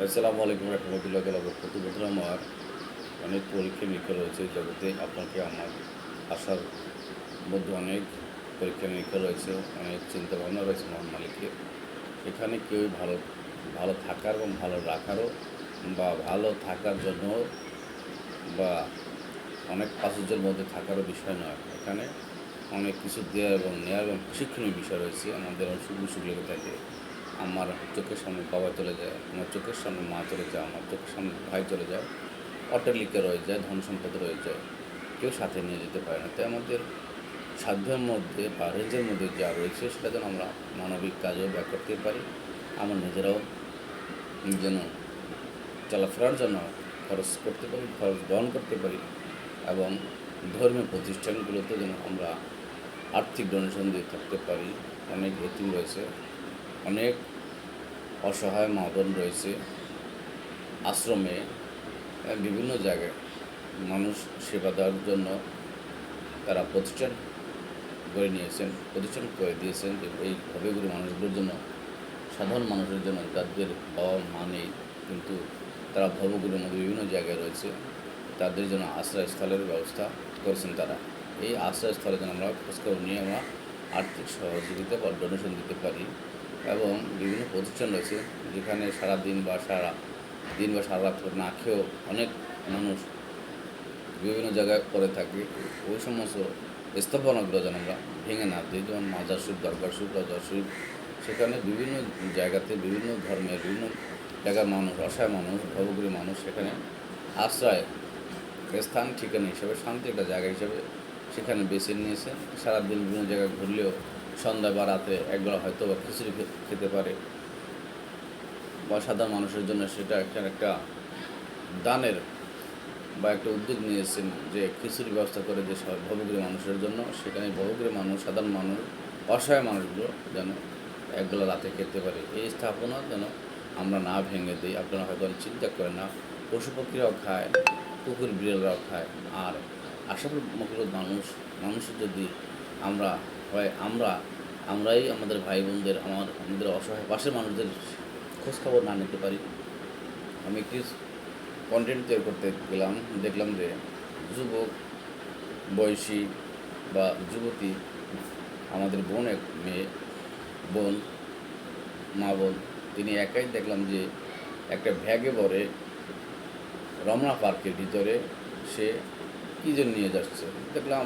আসসালামু আলাইকুম রহমতুল্লাহ প্রতি বছর আমার অনেক পরীক্ষা নিরীক্ষা রয়েছে জগতে। আপনাকে আমার আসার মধ্যে অনেক পরীক্ষা নিরীক্ষা রয়েছে, অনেক চিন্তা ভাবনা রয়েছে মহান মালিকের। এখানে কেউ ভালো ভালো থাকার এবং ভালো রাখারও বা ভালো থাকার জন্য বা অনেক প্রাচুর্যের মধ্যে থাকারও বিষয় নয়। এখানে অনেক কিছু দেওয়া এবং নেওয়া এবং শিক্ষণীয় বিষয় রয়েছে। আমাদের অনেক সুখ লেগে থাকে। আমার চোখের সামনে বাবা চলে যায়, আমার চোখের সামনে মা চলে যায়, আমার চোখের সামনে ভাই চলে যায়, অট্টালিকা রয়ে যায়, ধন সম্পদ রয়ে যায়, কেউ সাথে নিয়ে যেতে পারে না। তাই আমাদের সাধ্যের মধ্যে বা রেঞ্জের মধ্যে যা রয়েছে সেটা যেন আমরা মানবিক কাজেও ব্যয় করতে পারি, আমরা নিজেরাও যেন চলাফেরার জন্য খরচ করতে পারি, খরচ বহন করতে পারি এবং ধর্মীয় প্রতিষ্ঠানগুলোতে যেন আমরা আর্থিক ডোনেশন দিয়ে থাকতে পারি, অনেক এতিম রয়েছে। অনেক অসহায় মা বোন রয়েছে আশ্রমে বিভিন্ন জায়গায় মানুষ সেবা দেওয়ার জন্য তারা প্রতিষ্ঠান করে নিয়েছেন, প্রতিষ্ঠান করে দিয়েছেন যে এই ভবেগুলি মানুষগুলোর জন্য, সাধারণ মানুষের জন্য যাদের বাবা মা নেই কিন্তু তারা ভবগুলির মধ্যে বিভিন্ন জায়গায় রয়েছে, তাদের জন্য আশ্রয়স্থলের ব্যবস্থা করেছেন তারা। এই আশ্রয়স্থলে যেন আমরা খোঁজখবর নিয়ে আমরা আর্থিক সহযোগিতা বা ডোনেশন দিতে পারি। এবং বিভিন্ন প্রতিষ্ঠান রয়েছে যেখানে সারা দিন বা সারা দিন বা সারা রাত না খেয়েও অনেক মানুষ বিভিন্ন জায়গায় করে থাকে। ওই সমস্ত স্থাপনাগুলো যেন আমরা ভেঙে না দিই, যেমন মাজার শরীফ দরবার শরীফ রাজার শরীফ সেখানে বিভিন্ন জায়গাতে বিভিন্ন ধর্মের, বিভিন্ন জায়গার মানুষ, অসহায় মানুষ ভবগুলি মানুষ সেখানে আশ্রয় স্থান, ঠিকানা হিসেবে, শান্তি একটা জায়গা হিসেবে সেখানে বেছে নিয়েছে। সারাদিন বিভিন্ন জায়গায় ঘুরলেও সন্ধ্যা বা রাতে একবেলা হয়তো বা খিচুড়ি খেতে পারে। বা সাধারণ মানুষের জন্য সেটা একটা একটা দানের বা একটা উদ্যোগ নিয়েছেন যে খিচুড়ি ব্যবস্থা করে যে সব ভবগৃহ মানুষের জন্য, সেখানে ভবগৃহ মানুষ, সাধারণ মানুষ, অসহায় মানুষগুলো যেন একবেলা রাতে খেতে পারে। এই স্থাপনা যেন আমরা না ভেঙে দিই, আপনারা হয়তো চিন্তা করেন না পশু পক্ষীরাও খায়, কুকুর বিড়ালরাও খায়, আর আশাপুর মানুষ, মানুষের যদি আমরা হয়, আমরা, আমরাই আমাদের ভাই বোনদের আমার, আমাদের অসহায় পাশের মানুষদের খোঁজখবর না নিতে পারি। আমি একটি কন্টেন্ট তৈরি করতে গেলাম, দেখলাম যে যুবক, বয়সী বা যুবতী, আমাদের বোন এক মেয়ে, বোন, মা বোন, তিনি একাই দেখলাম যে একটা ভ্যাগে ভরে রমনা পার্কের ভিতরে সে কী যেন নিয়ে যাচ্ছে। দেখলাম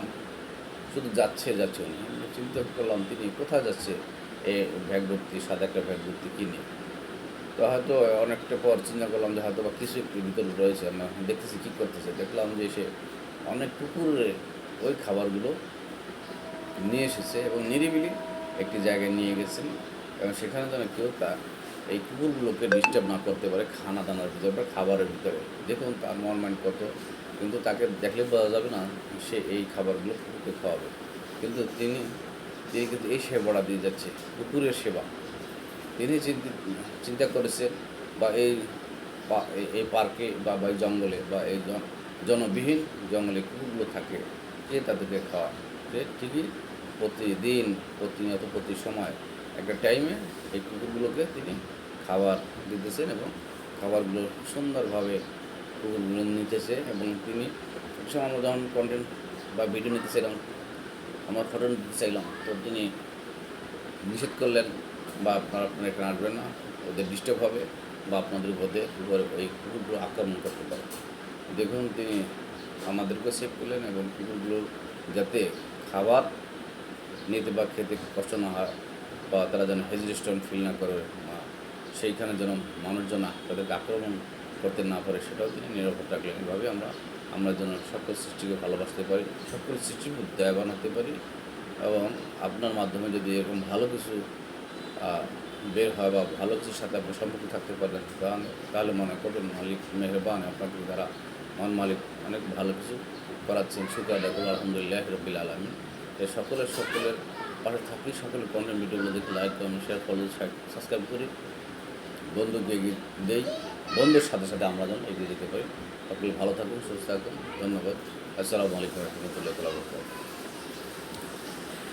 শুধু যাচ্ছে যাচ্ছে উনি চিন্তা করলাম, তিনি কোথায় যাচ্ছে? এ ব্যাগ ভর্তি সাদা একটা ব্যাগ ভর্তি কিনে তো হয়তো অনেকটা পর চিন্তা করলাম যে হয়তো বা কিছু একটু ভিতরে রয়েছে। আমি এখন দেখতেছি কী করতেছে। দেখলাম যে সে অনেক কুকুরে ওই খাবারগুলো নিয়ে এসেছে এবং নিরিবিলি একটি জায়গায় নিয়ে গেছেন এবং সেখানে যেন কেউ তা এই কুকুরগুলোকে ডিস্টার্ব না করতে পারে, খানা দানার ভিতরে বা খাবারের ভিতরে। দেখুন তার মন মাইন্ড কত কিন্তু তাকে দেখলে বোঝা যাবে না সে এই খাবারগুলো কুকুরকে খাওয়াবে। কিন্তু তিনি তিনি কিন্তু এই সেবাটা দিয়ে যাচ্ছে কুকুরের সেবা। তিনি চিন্তি করেছেন বা এই এই- পার্কে বা বা এই জঙ্গলে বা এই জনবিহীন জঙ্গলে কুকুরগুলো থাকে যে তাদেরকে খাওয়া। যে ঠিকই প্রতিদিন, প্রতিনিয়ত, প্রতি সময় একটা টাইমে এই কুকুরগুলোকে তিনি খাবার দিতেছেন এবং খাবারগুলো সুন্দরভাবে নিতেছে এবং তিনি সময় আমরা যখন কন্টেন্ট বা ভিডিও নিতেছিলাম আমার ফটো নিতে চাইলাম তো তিনি নিষেধ করলেন বা আপনারা আপনারা এখানে আসবেন না। ওদের ডিস্টার্ব হবে বা আপনাদের উপরে উপরে এই কুকুরগুলো আক্রমণ করতে পারে। দেখুন, তিনি আমাদেরকে সেভ করলেন এবং কুকুরগুলো যাতে খাবার নিতে বা খেতে কষ্ট না হয় বা তারা যেন হেজিটেশন ফিল না করে সেইখানে যেন মানুষজন তাদেরকে আক্রমণ করতে না পারে সেটাও তিনি নিরাপদ রাখলেন। এভাবে আমরা আমরা যেন সকল সৃষ্টিকে ভালোবাসতে পারি, সকল সৃষ্টির প্রতি দয়া বানাতে পারি এবং আপনার মাধ্যমে যদি এরকম ভালো কিছু বের হয় বা ভালো কিছুর সাথে আপনি সম্পর্ক থাকতে পারেন, তাহলে মনে করবেন মালিক মেহরবান, আপনাকে দ্বারা মন মালিক অনেক ভালো কিছু করাচ্ছেন, শুক্র আদায় আলহামদুলিল্লাহ রবিল আলমী এই সকলের সকলের পাশে থাকি, সকলের কন্টেন্ট ভিডিওগুলো দেখে like comment share follow subscribe করি। বন্ধুকে এগিয়ে দেই। বন্ধুর সাথে সাথে আমরা যেন এগিয়ে যেতে পারি। আপনি ভালো থাকুন, সুস্থ থাকুন। ধন্যবাদ। আসসালামু আলাইকুম রহমতুল্লাহ